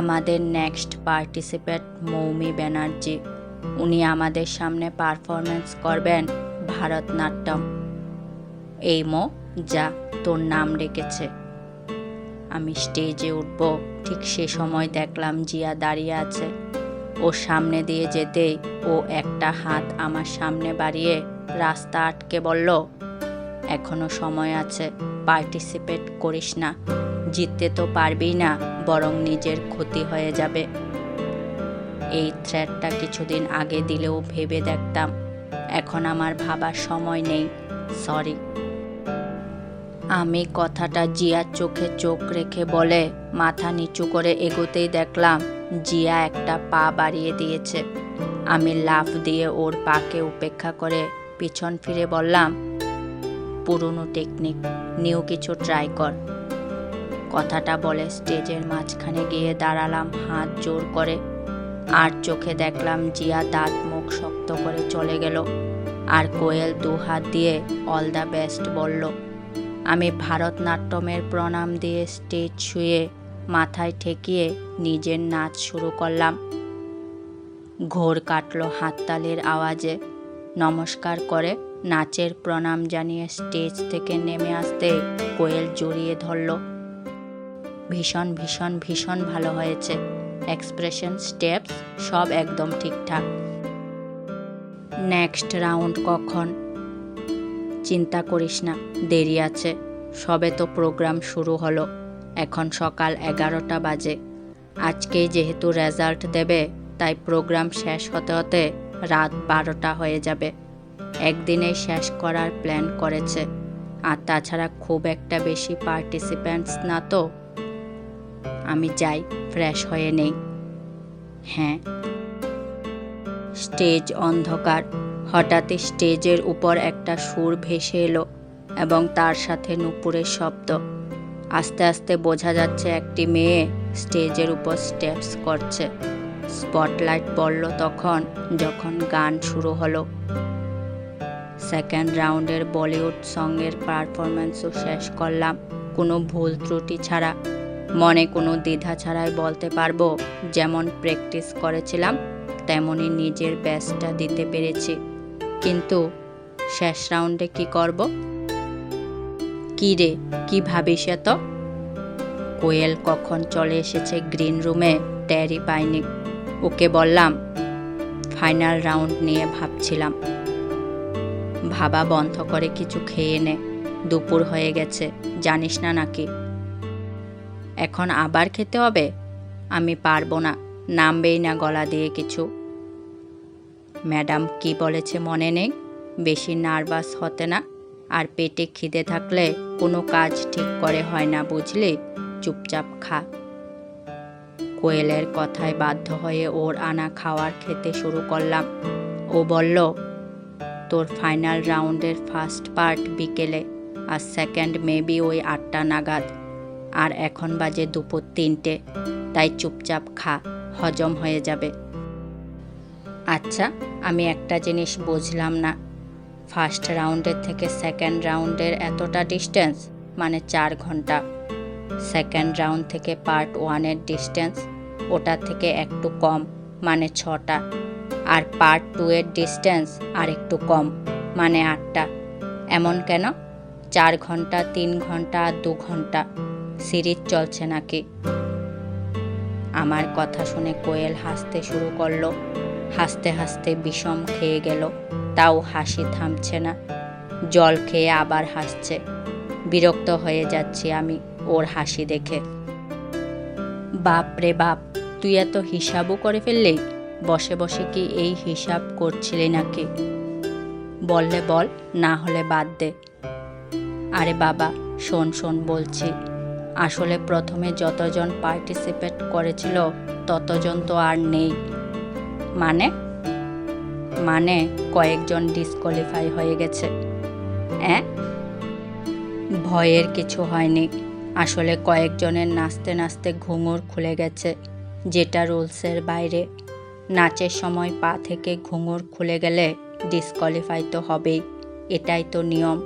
আমাদের next participate Moumi Banerjee. উনি আমাদের সামনে পারফরমেন্স করবেন ভারতনাট্যম। এই মো, যা তোর নাম রেখেছে। আমি স্টেজে উঠব, ঠিক সে সময় দেখলাম জিয়া দাঁড়িয়ে আছে। ও সামনে দিয়ে যেতেই ও একটা হাত আমার সামনে বাড়িয়ে রাস্তা আটকে বলল, এখনও সময় আছে পার্টিসিপেট করিস না। জিততে তো পারবেই না, বরং নিজের ক্ষতি হয়ে যাবে। এই থ্রেটটা কিছুদিন আগে দিলেও ভেবে দেখতাম, এখন আমার ভাবার সময় নেই সরি আমি কথাটা জিয়ার চোখে চোখ রেখে বলে, মাথা নিচু করে এগোতেই দেখলাম, জিয়া একটা পা বাড়িয়ে দিয়েছে। আমি লাফ দিয়ে ওর পাকে উপেক্ষা করে পিছন ফিরে বললাম, পুরনো টেকনিক নিউ কিছু ট্রাই কর। কথাটা বলে স্টেজের মাঝখানে গিয়ে দাঁড়ালাম, হাত জোর করে। আর চোখে দেখলাম জিয়া দাঁত মুখ শক্ত করে চলে গেল। আর কোয়েল দু হাত দিয়ে অল দ্য বেস্ট বলল, আমি ভারতনাট্যমের প্রণাম দিয়ে স্টেজ শুয়ে মাথায় ঠেকিয়ে নিজের নাচ শুরু করলাম। ঘোর কাটলো হাততালির আওয়াজে। নমস্কার করে নাচের প্রণাম জানিয়ে স্টেজ থেকে নেমে আসতে কোয়েল জড়িয়ে ধরল। ভীষণ ভীষণ ভীষণ ভালো হয়েছে। এক্সপ্রেশন স্টেপস সব একদম ঠিকঠাক। নেক্সট রাউন্ড কখন? চিন্তা করিস না, দেরি আছে। সবে তো প্রোগ্রাম শুরু হলো। এখন সকাল এগারোটা বাজে। আজকেই যেহেতু রেজাল্ট দেবে, তাই প্রোগ্রাম শেষ হতে হতে রাত বারোটা হয়ে যাবে। একদিনেই শেষ করার প্ল্যান করেছে। আর তাছাড়া খুব একটা বেশি পার্টিসিপ্যান্টস না তো। আমি যাই ফ্রেশ হয়ে নেই। হ্যাঁ। স্টেজ অন্ধকার। হঠাৎই স্টেজের উপর একটা সুর ভেসে এলো এবং তার সাথে নুপুরের শব্দ। আস্তে আস্তে বোঝা যাচ্ছে একটি মেয়ে স্টেজের উপর স্টেপস করছে। স্পটলাইট পড়ল তখন, যখন গান শুরু হলো। সেকেন্ড রাউন্ডের বলিউড সঙ্গের পারফরমেন্সও শেষ করলাম। কোনো ভুল ত্রুটি ছাড়া। মনে কোনো দ্বিধা ছাড়াই বলতে পারব, যেমন প্র্যাকটিস করেছিলাম তেমনই নিজের ব্যাসটা দিতে পেরেছি। কিন্তু শেষ রাউন্ডে কি করব? কী রে, কি ভাবিস এত? কোয়েল কখন চলে এসেছে গ্রিন রুমে ট্যারি পাইনি। ওকে বললাম ফাইনাল রাউন্ড নিয়ে ভাবছিলাম। ভাবা বন্ধ করে কিছু খেয়ে নে, দুপুর হয়ে গেছে, জানিস না নাকি? এখন আবার খেতে হবে? আমি পারব না। নামবেই না গলা দিয়ে কিছু। ম্যাডাম কি বলেছে মনে নেই? বেশি নার্ভাস হতে না। আর পেটে খিদে থাকলে কোনো কাজ ঠিক করে হয় না, বুঝলি? চুপচাপ খা। কোয়েলের কথায় বাধ্য হয়ে ওর আনা খাওয়ার খেতে শুরু করলাম। ও বলল, তোর ফাইনাল রাউন্ডের ফার্স্ট পার্ট বিকেলে, আর সেকেন্ড মেবি ওই আটটা নাগাদ। আর এখন বাজে দুপুর তিনটে, তাই চুপচাপ খা, হজম হয়ে যাবে। আচ্ছা আমি একটা জিনিস বুঝলাম না। ফার্স্ট রাউন্ডের থেকে সেকেন্ড রাউন্ডের এতটা ডিস্টেন্স মানে চার ঘণ্টা। সেকেন্ড রাউন্ড থেকে পার্ট ওয়ানের ডিস্টেন্স, ওটা থেকে একটু কম মানে ছটা। আর পার্ট টু এর ডিস্টেন্স আর একটু কম মানে আটটা। এমন কেন? চার ঘণ্টা, তিন ঘণ্টা আর দু ঘণ্টা। সিরিজ চলছে নাকি? আমার কথা শুনে কোয়েল হাসতে শুরু করল। হাসতে হাসতে বিষম খেয়ে গেল। তাও হাসি থামছে না। জল খেয়ে আবার হাসছে। বিরক্ত হয়ে যাচ্ছি আমি ওর হাসি দেখে। বাপ রে বাপ, তুই এত হিসাবও করে ফেললি? বসে বসে কি এই হিসাব করছিলি নাকি? বললে বল, না হলে বাদ দে। আরে বাবা, শোন শোন, বলছি। আসলে প্রথমে যতজন পার্টিসিপেট করেছিল, ততজন তো আর নেই। মানে? মানে কয়েকজন ডিসকোয়ালিফাই হয়ে গেছে। হ্যাঁ ভয়ের কিছু হয়নি। আসলে কয়েকজনের নাচতে নাচতে ঘুঙুর খুলে গেছে, যেটা রুলসের বাইরে। নাচের সময় পা থেকে ঘুঙুর খুলে গেলে ডিসকোয়ালিফাই তো হবেই, এটাই তো নিয়ম।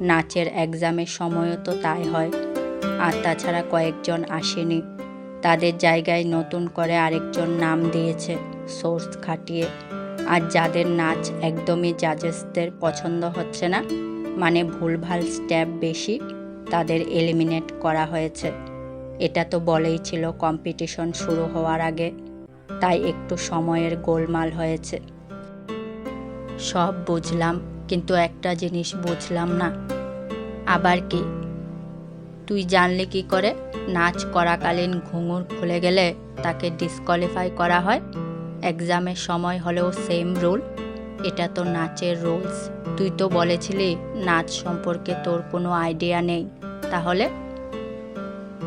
নাচের এক্সামের সময়ও তো তাই হয়। আর তাছাড়া কয়েকজন আসেনি। তাদের জায়গায় নতুন করে আরেকজন নাম দিয়েছে, সোর্স খাটিয়ে। আর যাদের নাচ একদমই জাজেসদের পছন্দ হচ্ছে না মানে ভুলভাল স্টেপ বেশি, তাদের এলিমিনেট করা হয়েছে। এটা তো বলেই ছিল কম্পিটিশন শুরু হওয়ার আগে, তাই একটু সময়ের গোলমাল হয়েছে। সব বুঝলাম, কিন্তু একটা জিনিস বুঝলাম না। আবার কি? তুই জানলি কি করে? নাচ করাকালীন ঘুঙুর খুলে গেলে তাকে ডিসকোয়ালিফাই করা হয়। এক্সামের সময় হলেও সেম রুল এটা তো নাচের রুলস তুই তো বলেছিলি নাচ সম্পর্কে তোর কোনো আইডিয়া নেই। তাহলে?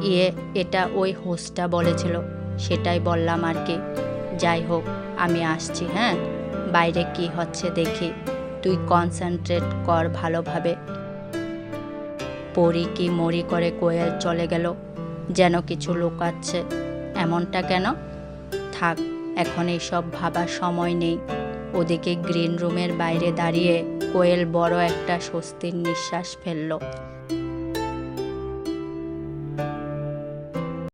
ইয়ে এটা ওই হোস্টটা বলেছিল। সেটাই বললাম আর কি। যাই হোক, আমি আসছি হ্যাঁ? বাইরে কি হচ্ছে দেখি। তুই কনসেন্ট্রেট কর ভালোভাবে। পরি কি মরি করে কোয়েল চলে গেল? যেন কিছু লুকাচ্ছে। এমনটা কেন? থাক, এখন এইসব ভাবার সময় নেই। ওদিকে গ্রিন রুমের বাইরে দাঁড়িয়ে কোয়েল বড় একটা স্বস্তির নিঃশ্বাস ফেলল।